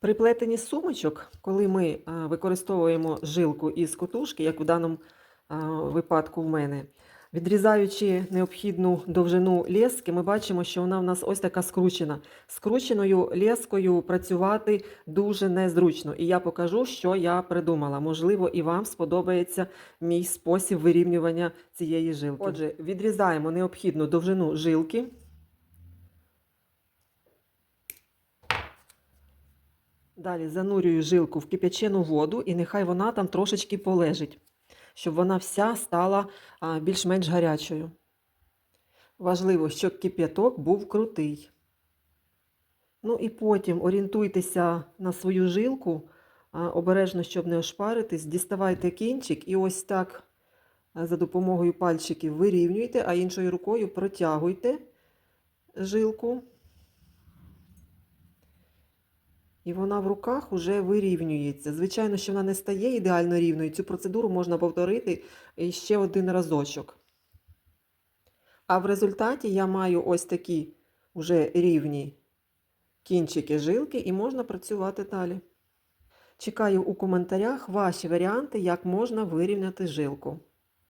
При плетенні сумочок, коли ми використовуємо жилку із котушки, як у даному випадку в мене, відрізаючи необхідну довжину лески, ми бачимо, що вона в нас ось така скручена. Скрученою лескою працювати дуже незручно. І я покажу, що я придумала. Можливо, і вам сподобається мій спосіб вирівнювання цієї жилки. Отже, відрізаємо необхідну довжину жилки. Далі занурюю жилку в кип'ячену воду, і нехай вона там трошечки полежить, щоб вона вся стала більш-менш гарячою. Важливо, щоб кип'яток був крутий. Ну і потім орієнтуйтеся на свою жилку, обережно, щоб не ошпаритись, діставайте кінчик і ось так за допомогою пальчиків вирівнюйте, а іншою рукою протягуйте жилку. І вона в руках вже вирівнюється. Звичайно, що вона не стає ідеально рівною. Цю процедуру можна повторити ще один разочок. А в результаті я маю ось такі вже рівні кінчики жилки і можна працювати далі. Чекаю у коментарях ваші варіанти, як можна вирівняти жилку.